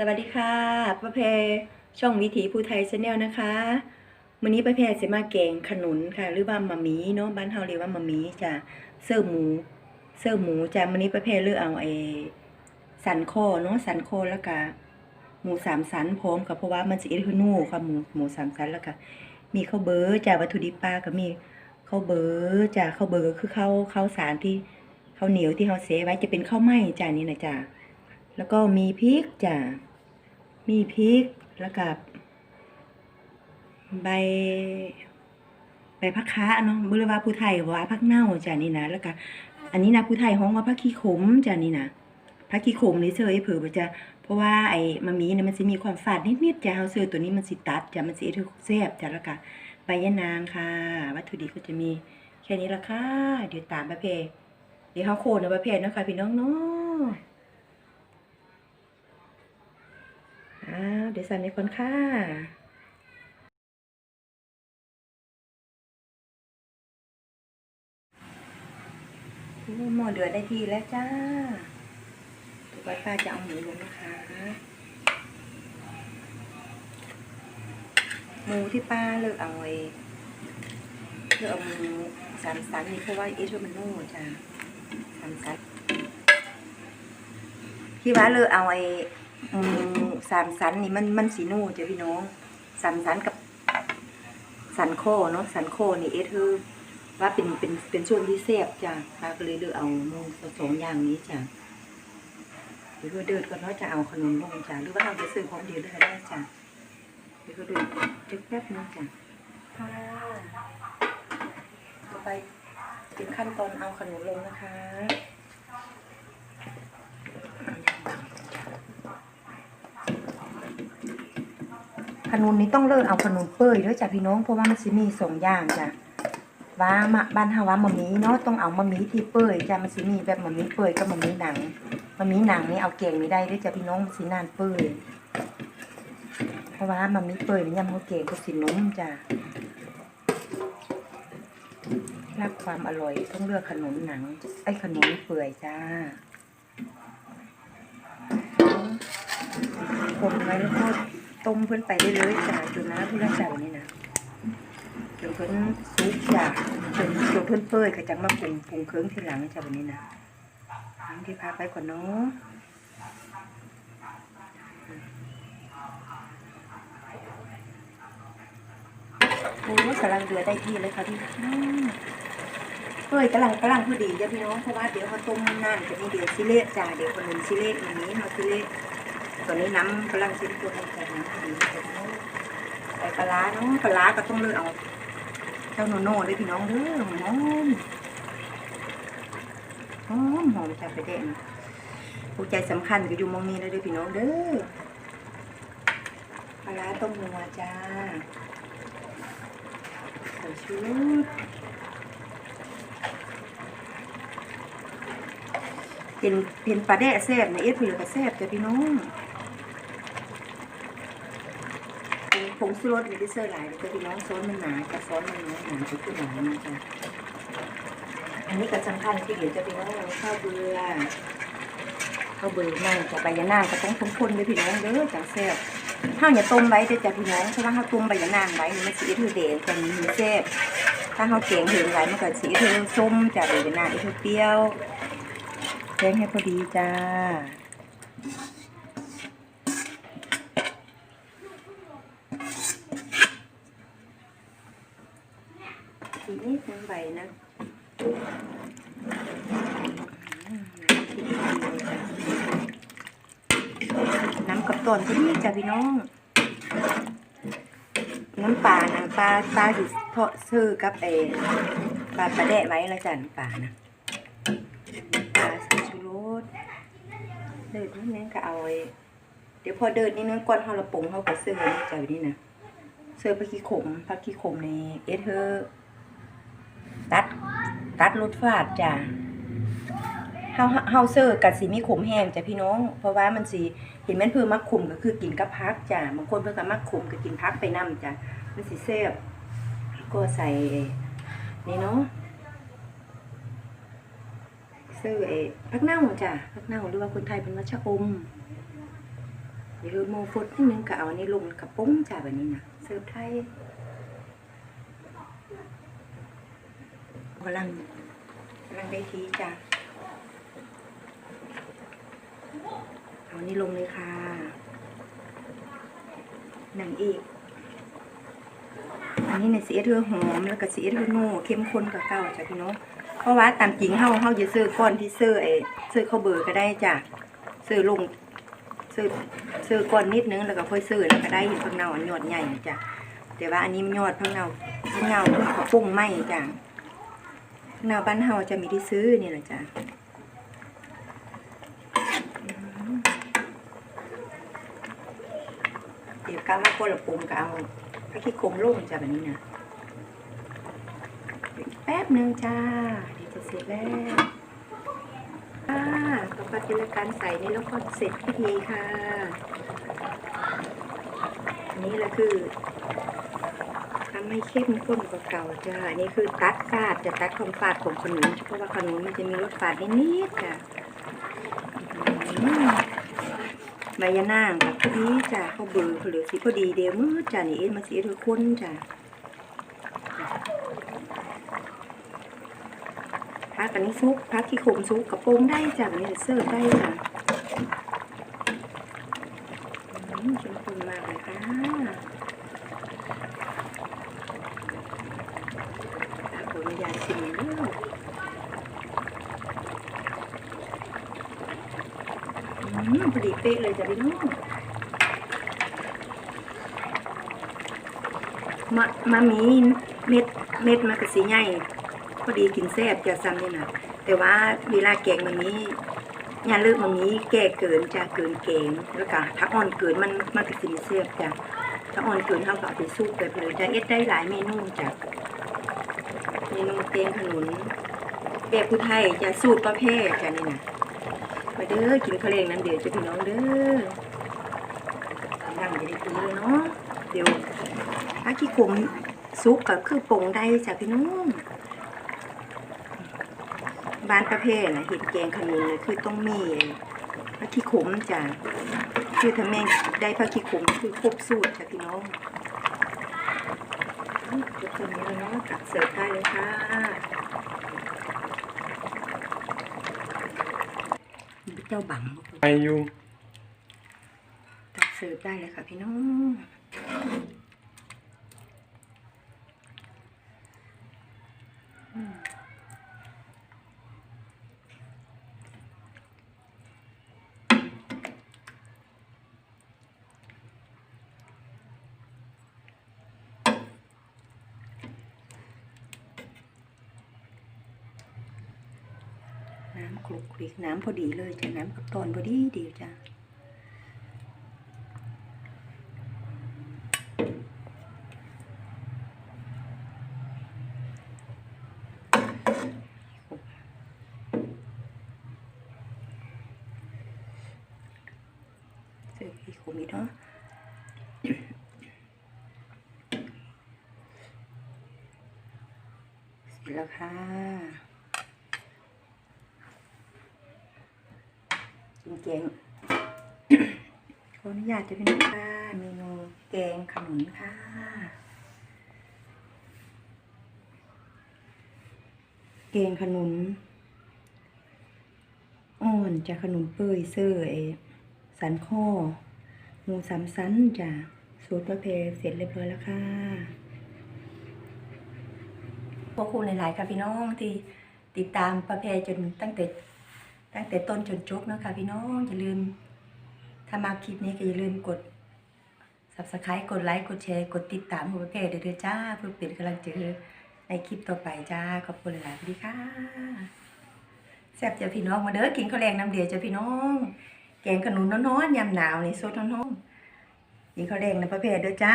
สวัสดีค่ะป้าเพช่องวิถีภูไทยชาแนลนะคะมื้อนี้ป้าเพจะมาแกงขนุนค่ะ หรือว่ามามีเนาะบ้านเฮาเรียกว่ามามีจ้ะเสื้อหมู เสื้อหมูจ้ะมื้อนี้ป้าเพเลือกเอาไอ้สันคอเนาะสันคอแล้วก็หมูสามสันพร้อมกับเพราะว่ามันสิเอ็ดคือนู่ค่ะหมูหมูสามสันแล้วก็มีข้าวเบอร์จ้ะวัตถุดิบปลาก็มีข้าวเบอร์จ้ะข้าวเบอร์ก็คือข้าวข้าวสารที่ข้าวเหนียวที่เฮาเซไว้จะเป็นข้าวไหม้จ้ะนี่นะจ้ะแล้วก็มีพริกจ้ะ มีพริกแล้วกับใบใบพักค้าเนาะบุรว่าผู้ไทยว่าพักเน่าจ้ะนี่นะแล้วก็อันนี้นะผู้ไทยฮ้องว่าพักขี้ขมจ้ะนี่นะพักขี้ขมนี่เชยเผือจะเพราะว่าไอ้มะมีเนี่ยมันสิมีความฝาดนิดๆจ้ะเฮาเซอตัวนี้มันสิตัดจ้ะมันสิเอ็ดให้แซ่บจ้ะแล้วก็ใบยะนางค่ะ วัตถุดิบก็จะมีแค่นี้ละค่ะเดี๋ยวตามประเพเดี๋ยวเฮาโคนเอาประเพเนาะค่ะพี่น้องเนาะ อ้าวเดี๋ยวใส่ในคนค่ะหม้อเดือดได้ที่แล้วจ้าถูกไว้ป้าจะเอาหมูลงนะคะ หมูที่ป้าเลือกเอาไว้เลือกเอาหมูสามสันนี่เพราะว่าเอสมันโน่จ้าสามสันที่ว่าเลือกเอาไอ้ อืมสามสันนี่มันมันสีนูจ้ะพี่น้องสามสันกับสันโคเนาะสันโคนี่เอสคือว่าเป็นเป็นเป็นช่วงที่แซ่บจ้ะป้าก็เลยเลือกเอาหมูสองอย่างนี้จ้ะเดี๋ยวก็เดินก่อนเนาะจะเอาขนมลงจ้ะหรือว่าเราจะซื้อพร้อมเดียวเลยก็ได้จ้ะเดี๋ยวก็เดินจึ๊กแป๊บนึงจ้ะต่อไปเป็นขั้นตอนเอาขนมลงนะคะ ขนุนนี้ต้องเลิกเอาขนุนเปื่อยด้วยจ้ะพี่น้องเพราะว่ามันสิมีสองอย่างจ้ะว่ามาบ้านฮาวามะมีเนาะต้องเอามะมีที่เปื่อยจ้ะมันสิมีแบบมะมีเปื่อยกับมะมีหนังมะมีหนังนี่เอาเก่งไม่ได้ด้วยจ้ะพี่น้องมันสินานเปื่อยเพราะว่ามะมีเปื่อยนี่ยำเขาเก่งก็สินุ่มจ้ะรับความอร่อยต้องเลือกขนุนหนัง ไอ้ขนุนเปื่อยจ้าคนไว้แล้วก็ ต้มเพิ่นไปได้เลยจ้ะจนน้ำพี่ละจันนี่นะจนเพิ่นซุปจ้ะจนจนเพิ่นเปื่อยก็จังมาปรุงปรุงเครื่องทีหลังจ้ะวันนี้นะที่พาไปก่อนเนาะโอ้กำลังเดือดได้ที่เลยค่ะพี่เปื่อยกำลังกำลังพอดีจ้ะพี่น้องเพราะว่าเดี๋ยวเขาต้มนานจะมีเดี๋ยวซิเละจ้ะเดี๋ยวคนหนึ่งซิเละอย่งนี้มาซิเละ ตอนนี้น้ำกำลังชิ้นตัวให้ใส่น้ำดีใส่ปลาร้าเนาะปลาก็ต้องเลือกเอาเจ้าโนโน่ด้วยพี่น้องเด้อหอมหอมหอมจากไปเด่นผู้ใจสำคัญก็อยู่มองนี้แล้วเด้อพี่น้องเด้อปลาร้าต้มนัวจ้าใส่ชุดเป็นเป็นปลาแดะแซ่บในะเอ็ดเผือกก็แซ่บจ้ะพี่น้อง ผงชูรสมีที่เสื้อหลายแต่พี่น้องซ้อนมันหนาจะซ้อนมันน้อยหนาจะขึ้นหนานะจ๊ะอันนี้ก็สำคัญที่เดี๋ยวจะเป็นว่าข้าวเบื่อข้าวเบื่อนั่งจะใบยะนางก็ต้องคนๆด้วยพี่น้องเด้อจังแซ่บข้าวอย่าต้มไว้เด้อจ้ะพี่น้องเพราะว่าข้าวต้มใบยะนางไว้มันสีถือเด็ดจะมีแซ่บถ้าข้าวแกงเห็นไว้มันก็สีถือส้มจ้ะใบยะนางอีถือเปรี้ยวแกงให้พอดีจ้า อีกนิดนึงใบนะน้ำกับต้นพอดีจ้ะพี่น้อง น้ำปลานะปลาปลาที่เทอดซื้อกับเอปลาปลาแดะไว้ล้วจ้ะน้ำปลานะปลาใส่ชูรสเดินนิดนึงก็เอาเดี๋ยวพอเดินนิดนึงก่อนเขาละปงเขาก็ซื้อนี่จ้ะนี่นะเซื้อผักขี้ขมผักขี้ขมในเอเธอร์ ตัดตัดรสฟาดจ้ะเฮาเฮาเซอร์กับสีมีขมแห้งจ้ะพี่น้อง เพราะว่ามันสีเห็นมันเพิ่มมักขมก็คือกินกับพักจ้ะบางคนเพิ่นก็มักขมก็กินพักไปนํจ้ะมันสิแซ่บก็ใส่นี่เนาะซื้อไอ้พักเน่าจ้ะพักเน่าหรือว่าคนไทยเป็นว่าชอมอย่าลืมโมฟุตนิดนึงก็เอาอันนี้ลงกระปุ้งจ้าแบบนี้นะเสิร์ฟไทย กำลังกำลังได้ทีจ้าเอาอันนี้ลงเลยค่ะหนังอีก อันนี้ในสีเทือหอมแล้วก็สีเทือโน่เข้มข้นกว่าเก่าจ้ะพี่น้องเพราะว่าตามจริงเฮาเฮาจะซื้อก้อนที่ซื้อไอ้ซื้อข้าวเบอร์ก็ได้จ้ะซื้อลงซื้อซื้อก้อนนิดนึงแล้วก็ค่อยซื้อแล้วก็ได้เห็นพิ่งเนาอันยอดใหญ่จ้ะแต่ว่าอันนี้มันยอดพิ่งเนาพิ่งเนาเพิ่งเขาปุ้งไหมจ้ะ เพิ่งเนาบ้านเฮาจะมีที่ซื้อเนี่แหละจ้ะเดี๋ยวกาว่าคนละปรุงก็เอาพริกขี้โคมลงจ้ะแบบนี้นะแป๊บหนึ่งจ้าเดี๋ยวจะเสร็จแล้วอ่าต่อไปเป็นการใส่ในแล้วก็เสร็จพิธีค่ะอันนี้แหละคือ ทำให้เข้มข้นกว่าเก่าจ้าอันนี้คือตัดฟาดจะตัดความฟาดของขนมเพราะว่าขนมมันจะมีรสฝาดนิดๆจ้ะอื้อหือใบยะนางแบบพอดีจ้ะเขาเบอร์เขาเหลือสีพอดีเดียวมือจ้ะนี่เอ็นมาสีทุกคนจ้ะพักอันนี้ซุกพักที่โคมซุกกระโปรงได้จ้ะอันนี้เสิร์ฟได้จ้ะอืมเข้มข้นมากเลยค่ะ ตาผมยาชิมอืมพอดีเป๊ะเลยจ้ะพี่น้องมะมะหมีเม็ดเม็ดมันก็สีใหญ่พอดีกินแซ่บจะซ้ำนี่นะแต่ว่าเวลาแกงมันนี้ยาเลือกมันนี้แก่เกินจะเกินแกงแล้วก็ถ้าอ่อนเกินมันมันก็สีแซ่บจ้ะถ้าอ่อนเกินเท่ากับเอาไปซุปแบบเลยจะเอ็ดได้หลายเมนูจ้ะ เมนูเตียงขนุนแบบผู้ไทยจะสูตรประเภทจ้ะนี่นะมาเด้อกินข้าวแรงน้ำเดือดจ้ะพี่น้องเด้อนั่งจะได้กินเลยเนาะเดี๋ยวถ้าขี้ขมซุปก็คือปรุงได้จ้ะพี่น้องบ้านประเภทนะเห็ดแกงขนุนเลยคือต้องมีพระขี้ขมจ้ะคือถ้าแม่งได้พระขี้ขมคือครบสูตรจ้ะพี่น้อง ยกตัวนี้เลยเนาะตักเสิร์ฟได้เลยค่ะนี่เจ้าบังไปอยู่ตักเสิร์ฟได้เลยค่ะพี่น้องอืม น้ำ คลุกคลิกน้ำพอดีเลยจ้ะน้ำกับตอนพอดีเดียวจ้ะเสิร์ฟอีกขมอีกเนาะเสร็จแล้วค่ะ กิน แกงขออนุญาตจะเป็นค่ะเมนูแกงขนุนค่ะแกงขนุนอ่อนจะขนุนเปื่อยเสื้อไอ้สันข้อหมูสามชั้นจ้ะสูตรประเพเสร็จเรียบร้อยแล้วค่ะขอบคุณหลาย ๆ ค่ะพี่น้องที่ติดตามประเพจนตั้งแต่ ตั้งแต่ต้นจนจบเนาะคะพี่น้องอย่าลืม ถ้ามาคลิปนี้ก็อย่าลืมกด subscribe กดไลค์กดแชร์กดติดตามหัวเพจเด้อจ้าเพื่อเป็นกำลังใจอในคลิปต่อไปจ้าขอบคุณหลายๆดีค่ะแซ่บจ้าพี่น้องมาเด้อกินข้าวแรงน้ำเดียวจ้าพี่น้อง แกงขนุนน้อนๆยามหนาวนี่สดน้อนๆกินข้าวแรงในประเภทเด้อจ้า